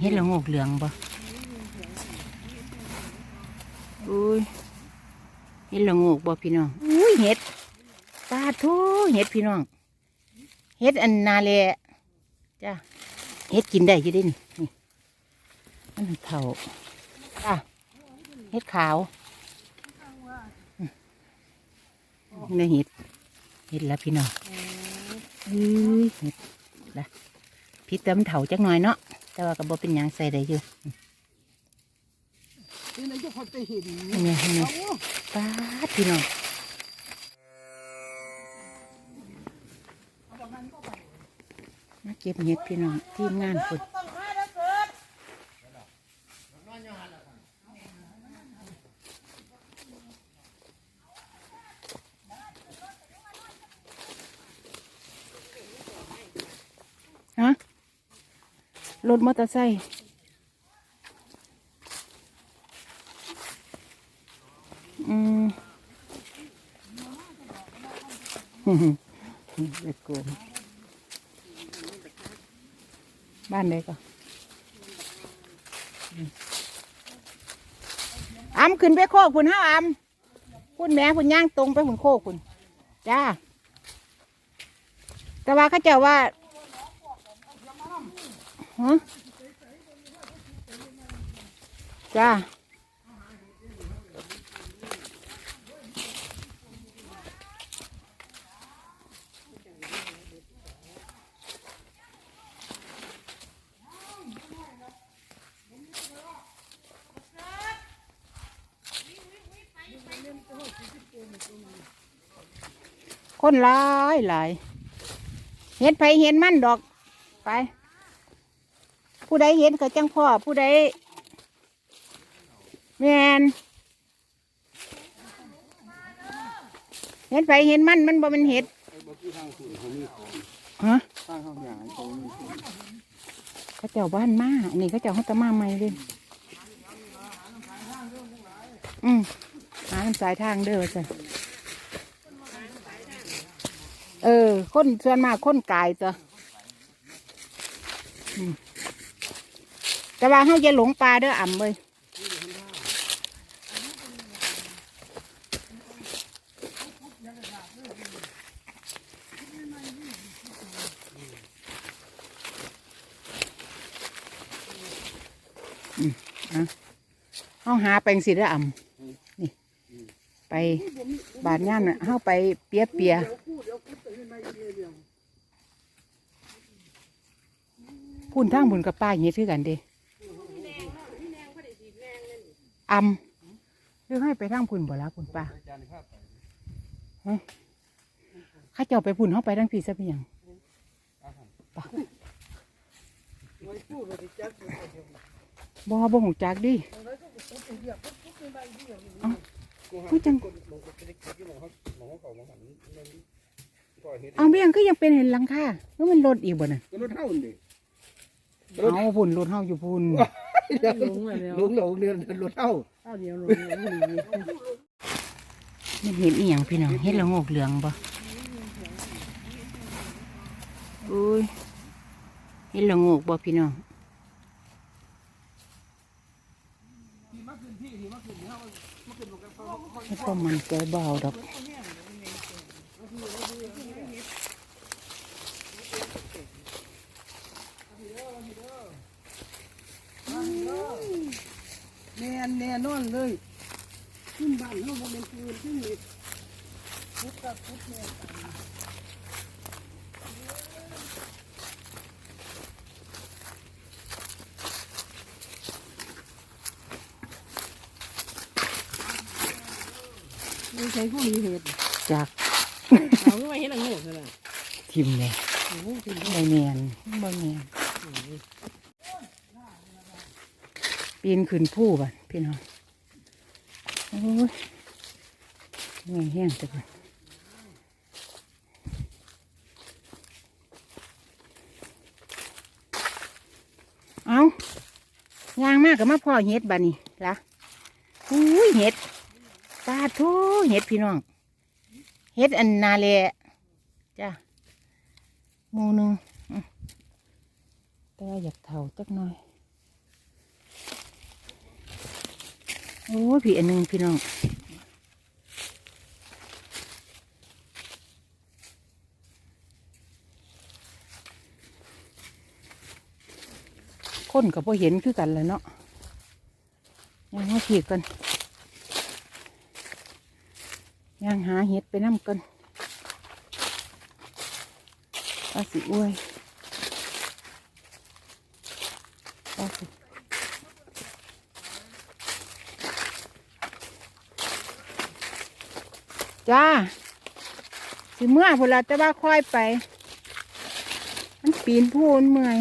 เห็ดละโงกเหลืองบ่อุ้ยเห็ดละโงกบ่พี่น้องอุ้ยเห็ดปลาทูเห็ดพี่น้องเห็ดอันนาแลจ้าเห็ดกินได้อยี่ได้นี่นี่มันเท่าจ้าเห็ดขาวอืมนี่เห็ดเห็ดแล้วพี่น้องอุ้ยเห็ดละพิษเติมนเถาจักหน่อยเนาะ แต่ว่าก็บ่เป็นหยังใส่ได้อยู่นี่นายจะพอจะเห็นนี่นี่เอาป้าดพี่น้องมาเก็บเห็ดพี่น้องทีมงานคน ต้องหาแล้วเกิด ฮะ รถมอเตอร์ไซค์อืมเด็กกงบ้านใดก็อืมอำขึ้นไปโคกคุณห้าอำคุณแม่คุณย่างตรงไปคุณโคกคุณจ้า แต่ว่าเขาเจ้าว่า ฮะจ้าคนหลายหลายเห็นไผเห็นมันดอกไป ใดเห็นก็จังพ่อผู้ใดแมนเห็นไผเห็นมันมันบ่เป็นเห็ดฮะข้างข้างอย่างตรงนี้เขาเจ้าบ้านมาอันนี้เขาเจ้าเขาตะมาใหม่เลยอืมหาสายทางเด้อจ้ะเออ คนส่วนมากคนกายจ้ะอืม แต่ว่าเขาจะหลงปลาเด้ออ่ำเลยเขาหาไปจั่งสิเด้อ่ำนี่ ไปบาดย่านน่ะเขาไปเปียเปียเดี๋ยวพูดเดี๋ยวพูดแต่ให้ในเดียวเดียวพุ่นทางบุญกับป้าอย่างนี้คือกันเด้ อำเรื่องให้ไปทางพุ่นบ่ละพุ่นป้าฮะข้าเจ้าไปพุ่นเขาไปทางพี่ซะเพียงไว้พูดเลยแจ๊คเดี๋ยวเดี๋ยวบ่บ่หูจักดิอะไรก็พูดไปเดียวพูดไปในเดียวพูดจังลงก็ไปได้คิดที่หมอเขาหมอเขามาหันนั่นก่อเหตุเอาเบี้ยงก็ยังเป็นเห็นหลังคาแล้วมันรถอีกบ่น่ะก็รถเท่าดิเอาพุ่นรถเฮาอยู่พุ่น ลงลงลงเดือนรถเท่าเอาเดียวลงลงมันเห็นอีหยังพี่น้องเห็นละโงกเหลืองบ่อุ้ยเห็นละโงกบ่พี่น้องไม่ต้องมันใจเบาดอก แนแน่นอนเลยขึ้นบ้านเขาบอกเป็นปืนขึ้นนี่พุทธพุทธเนี่ยไม่ใช่พวกนี้เหตุจากเอาไม่เห็นอะไรขนาดทิมเลยโอ้โหเนใบเมียนใบเมียน ปีนขึ้นผู้บ่ะพี่น้องโอ้ยเหนื่อยแห้งจังเลยเอายางมากกับมาพ่อเห็ดบานี่ละอุ้ยเห็ดปลาทูเห็ดพี่น้อง เห็ดอันนาแลจ้ะมูนึงอืมแต่ว่าอยากเถาจักหน่อย โอ้พี่อันหนึงพี่น้องคนกับพอเห็นคือกันแหล้วเนาะยังมาผีกันยังหาเห็ดไปน้ำกันว่าสิอ้วยว่าสิ จ้า สิเมื่อพวกเราจะว่าค่อยไป มันปีนพูนเมื่อย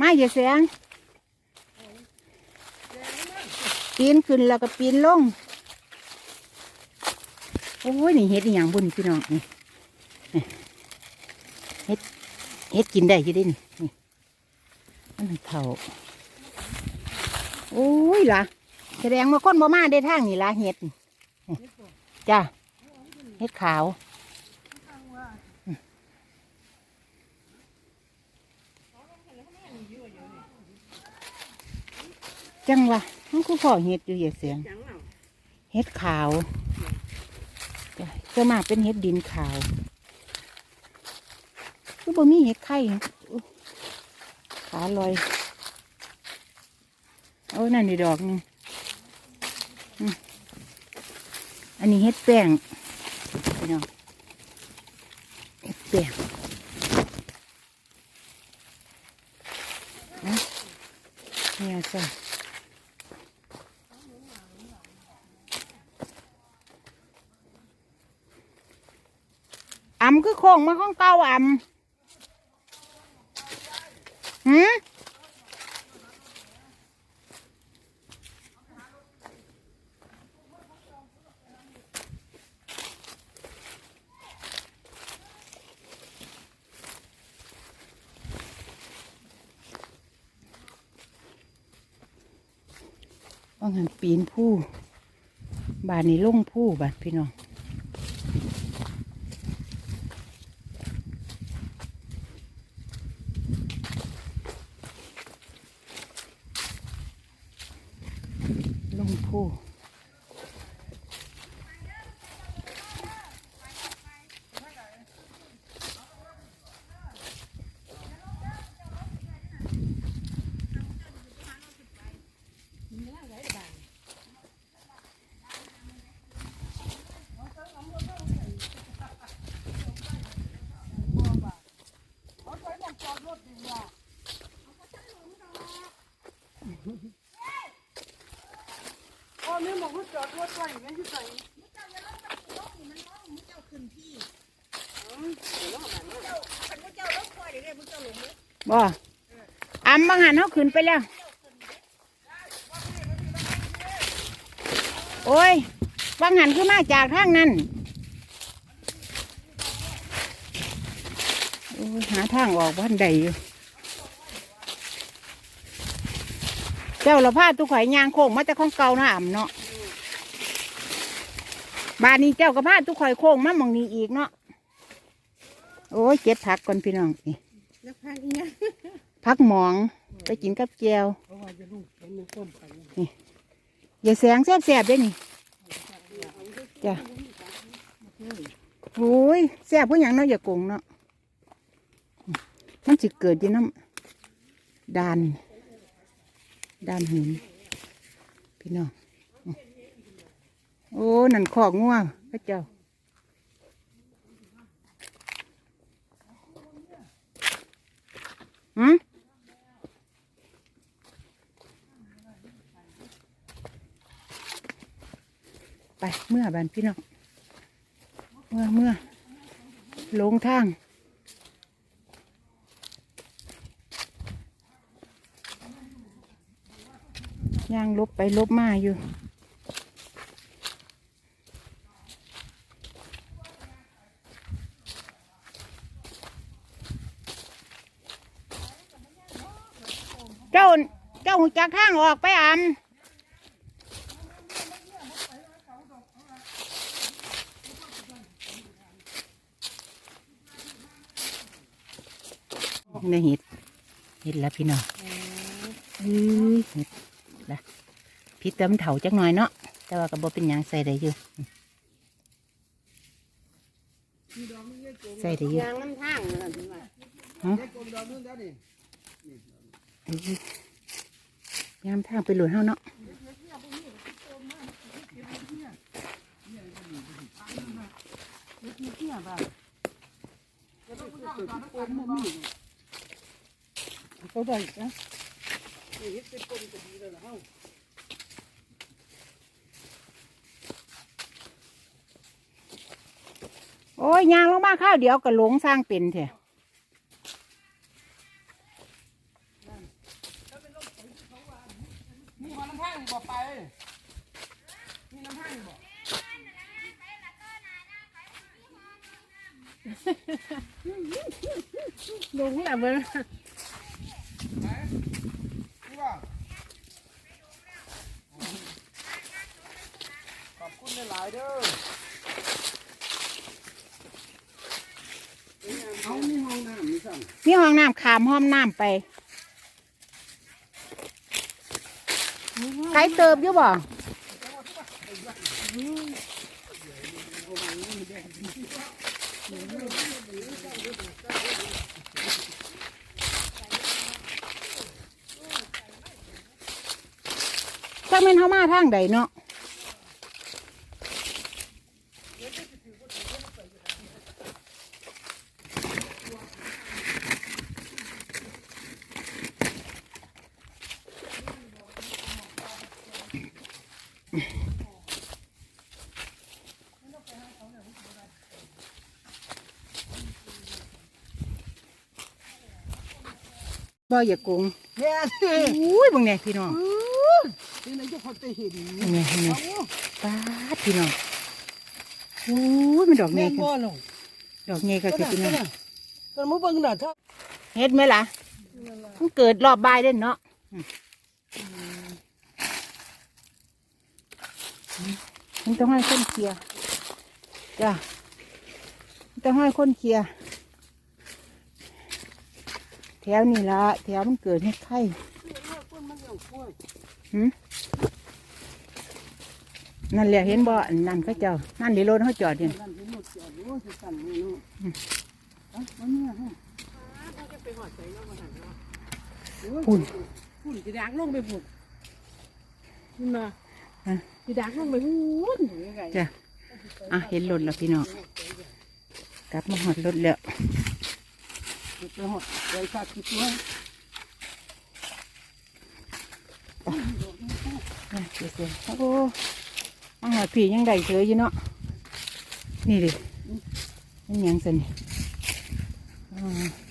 มาอย่าเสียงปีนขึ้นแล้วก็ปีนลง โอ้ยนี่เฮ็ดอย่างบุญพี่น้องนี่เฮ็ดเฮ็ดกินได้อยี่ด้นี่นี่มันเท่าโอ้ยล่ะแสดงว่าคนบ่มาได้ทางนี่ล่ะเฮ็ดจ้าเฮ็ดขาวจังวะมันคือพ่อเฮ็ดอยู่อย่าเสียงเอาเฮ็ดขาว ส่วนมากเป็นเฮ็ดดินขาวคือบ่มีเฮ็ดไข่ขาลอยเอานั่นนี่ดอกนึงอืมอันนี้เฮ็ดแป้งพี่น้องเฮ็ดแป้งเนี่ยจ้ะำคือโค้งมาของเก้าอ่ำหืมว่างันปีนผู้บานนี้ลงผู้บาดพี่น้อง ลงผู้ โอ้นี่บอกว่าจอดรถไว้แม่นที่ใส่ บ่อ่ำบางหันเขาขึ้นไปแล้ว โอ้ยบางหันคือมาจากทางนั้นโอ้ยหาทางออกบ้านใดอยู่ เจ้าเราพาตุกข่อยยางโค้งมาแต่ของเก่านะอ่ำเนาะบ้านนี้เจ้าก็พาตุกข่อยโค้งมาหมองนี้อีกเนาะ โอ้ยเก็บผักก่อนพี่น้องนี่ แล้วพังอีหยังผักหมองไปกินกับแจวเพราะว่าจะลูกเป็นมือต้มไปอย่าแสงแสบๆเด้นี่จ้ะโอ้ยแสบเพราะหยังเนาะอย่าโกงเนาะมันสิเกิดอยู่น้ำดานดานหินพี่น้องโอ้ นั่นขอกง่วงพระเจ้า หืมไปเมื่อบานพี่น้องเมื่อเมื่อลงทางย่างลบไปลบมาอยู่ หูจักทางออกไปอันได้เห็ดเห็ดแล้วพี่น้องเห็ดละพี่เติมเถาจักหน่อยเนาะแต่ว่ากระบอเป็นยางใส่ได้อยู่ใส่ได้เยอะยางน้ำทางเลยถึงว่าฮะ ยามทางไปหลุนเฮาเนาะเขาได้นะเฮ็ดเป็นกลมก็ดีแล้วล่ะโอ้ยยางลงมาข้าวเดียวก็หลงสร้างเป็นเถอะ มีน้ำทางบ่ไป มีน้ำทางบ่ลงแล้วเบิ่งนี่ว่าขอบคุณหลายๆเด้อเอามีห้องน้ำนี่สั่งมีห้องน้ำขามห้องน้ำไป ไก่เติบอยู่บ่จักแม่นเฮามาทางใดเนาะ บ่อย่าโกงแม่สิอุ้ยเบังเนี่ยพี่น้องที่ไหนจะพอจะเห็นเบังเนี่ยเห็นไหมป้าดพี่น้องอุ้ยมันดอกแม่เงี้ยบ่ลงดอกเงี้ยก็คือพี่น้องกันมือเบิ่งน่ะถ้าเฮ็ดไหมล่ะมันเกิดรอบบ่ายเด่นเนาะอืมมันต้องให้คนเคลียร์จ้ะมันต้องให้คนเคลียร์แถวนี้ละแถวมันเกิดเฮ็ดไข่คนมันยังกล้วยหืมนั่นแหละเห็นบ่อันนั่นเขาเจ้า นั่นดิรถเขาจอดอยู่นั่นสิหมดเสียรู้สิสั่นนี่เนาะเอ้ามันเนี่ยฮะปุ่นฝุ่นสิดักลงไปฝุ่นนี่มาฮะสิดักลงไปฝุ่นอยู่ไงจ้ะอะเห็นรถแล้วพี่น้องกลับมาหอดรถแล้ว ไปหอดไปคักคิดว่าอะเสียๆโอ้มาหอดผียังได้เฉยอยู่เนาะ นี่ดินี่ยังสนี่อ่า